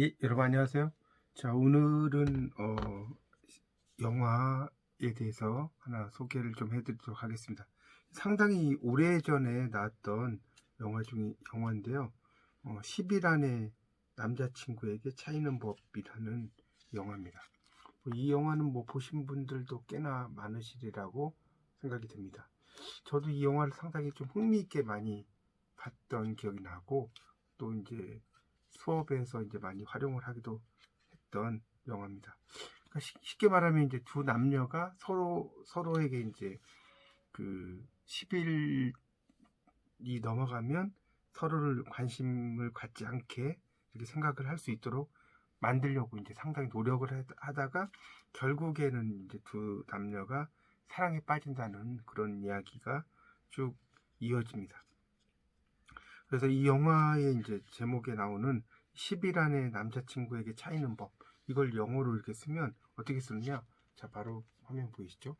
예, 여러분 안녕하세요. 자, 오늘은 어, 영화에 대해서 하나 소개를 좀 해드리도록 하겠습니다. 상당히 오래전에 나왔던 영화 중에 영화인데요. 어, 10일 안에 남자친구에게 차이는 법이라는 영화입니다. 뭐이 영화는 뭐 보신 분들도 꽤나 많으시리라고 생각이 됩니다. 저도 이 영화를 상당히 좀 흥미있게 많이 봤던 기억이 나고 또 이제 수업에서 이제 많이 활용을 하기도 했던 영화입니다. 그러니까 쉽- 쉽게 말하면 이제 두 남녀가 서로 서로에게 이제 그 10일이 넘어가면 서로를 관심을 갖지 않게 이렇게 생각을 할 수 있도록 만들려고 이제 상당히 노력을 하- 하다가 결국에는 이제 두 남녀가 사랑에 빠진다는 그런 이야기가 쭉 이어집니다. 그래서 이 영화의 이제 제목에 나오는 10일 안에 남자친구에게 차이는 법 이걸 영어로 이렇게 쓰면 어떻게 쓰느냐? 자 바로 화면 보이시죠?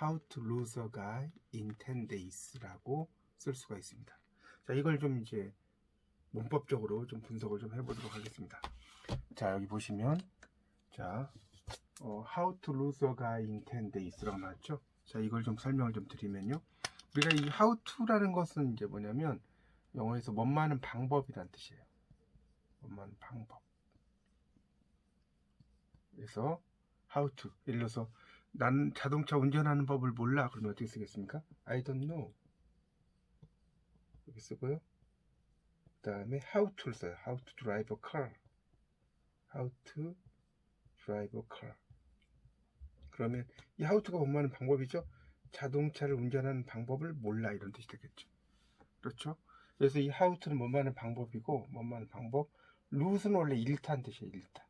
How to lose a guy in 10 days라고 쓸 수가 있습니다. 자 이걸 좀 이제 문법적으로 좀 분석을 좀 해보도록 하겠습니다. 자 여기 보시면 자 어, How to lose a guy in 10 days라고 나왔죠? 자 이걸 좀 설명을 좀 드리면요. 우리가 이 how to라는 것은 이제 뭐냐면 영어에서 원만한 방법이란 뜻이에요. 원만한 방법. 그래서 how to. 예를 들어서 나는 자동차 운전하는 법을 몰라. 그러면 어떻게 쓰겠습니까? I don't know. 이렇게 쓰고요. 그 다음에 how to를 써요. how to drive a car. how to drive a car. 그러면 이 how to가 원만한 방법이죠. 자동차를 운전하는 방법을 몰라 이런 뜻이 되겠죠. 그렇죠? 그래서 이 how to는 뭐만한 방법이고 뭐만한 방법. 루스는 원래 일타는 뜻이에요 일타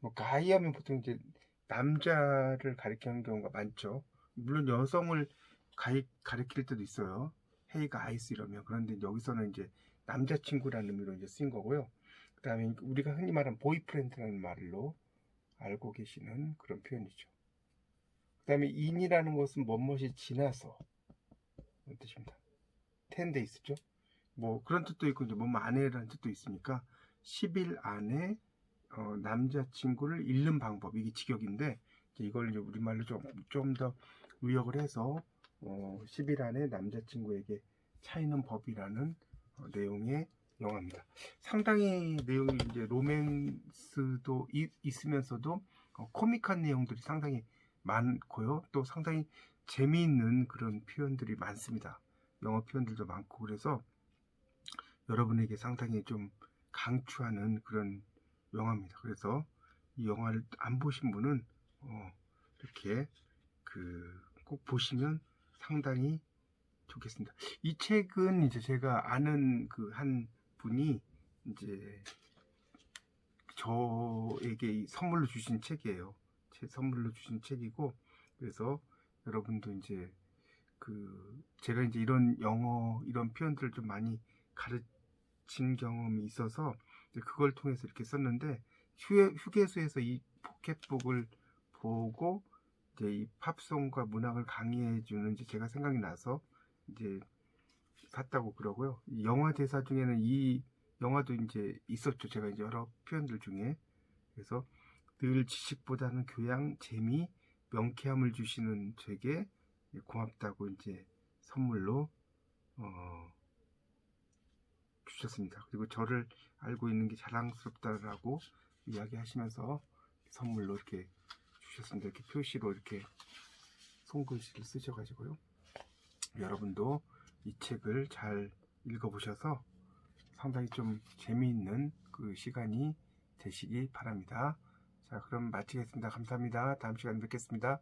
뭐 가이 하면 보통 이제 남자를 가리키는 경우가 많죠. 물론 여성을 가리, 가리킬 때도 있어요. 헤이가 아이스 이러면. 그런데 여기서는 이제 남자친구라는 의미로 이제 쓰인 거고요. 그 다음에 우리가 흔히 말하는 보이프렌드라는 말로 알고 계시는 그런 표현이죠. 그 다음에 인이라는 것은 뭐뭇이 지나서. 뜻입니다 10 days죠. 뭐 그런 뜻도 있고 이제 뭐 안에라는 뜻도 있으니까 10일 안에 어, 남자친구를 잃는 방법 이게 직역인데 이제 이걸 이제 우리말로 좀 좀 더 의역을 해서 어, 10일 안에 남자친구에게 차이는 법이라는 어, 내용의 영화입니다. 상당히 내용이 이제 로맨스도 이- 있으면서도 어, 코믹한 내용들이 상당히 많고요. 또 상당히 재미있는 그런 표현들이 많습니다. 영어 표현들도 많고 그래서 여러분에게 상당히 좀 강추하는 그런 영화입니다. 그래서 이 영화를 안 보신 분은 어, 이렇게 그 꼭 보시면 상당히 좋겠습니다. 이 책은 이제 제가 아는 그 한 분이 이제 저에게 이 선물로 주신 책이에요. 제 선물로 주신 책이고 그래서 여러분도 이제 그 제가 이제 이런 영어 이런 표현들을 좀 많이 가르친 경험이 있어서 그걸 통해서 이렇게 썼는데 휴게, 휴게소에서 이 포켓북을 보고 이제 이 팝송과 문학을 강의해 주는 이제 제가 생각이 나서 이제 샀다고 그러고요. 이 영화 대사 중에는 이 영화도 이제 있었죠. 제가 이제 여러 표현들 중에 그래서 늘 지식보다는 교양, 재미, 명쾌함을 주시는 제게 고맙다고 이제 선물로 어, 주셨습니다. 그리고 저를 알고 있는 게 자랑스럽다라고 이야기하시면서 선물로 이렇게 주셨습니다. 이렇게 표시로 이렇게 손글씨를 쓰셔가지고요. 여러분도 이 책을 잘 읽어보셔서 상당히 좀 재미있는 그 시간이 되시기 바랍니다. 자, 그럼 마치겠습니다. 감사합니다. 다음 시간에 뵙겠습니다.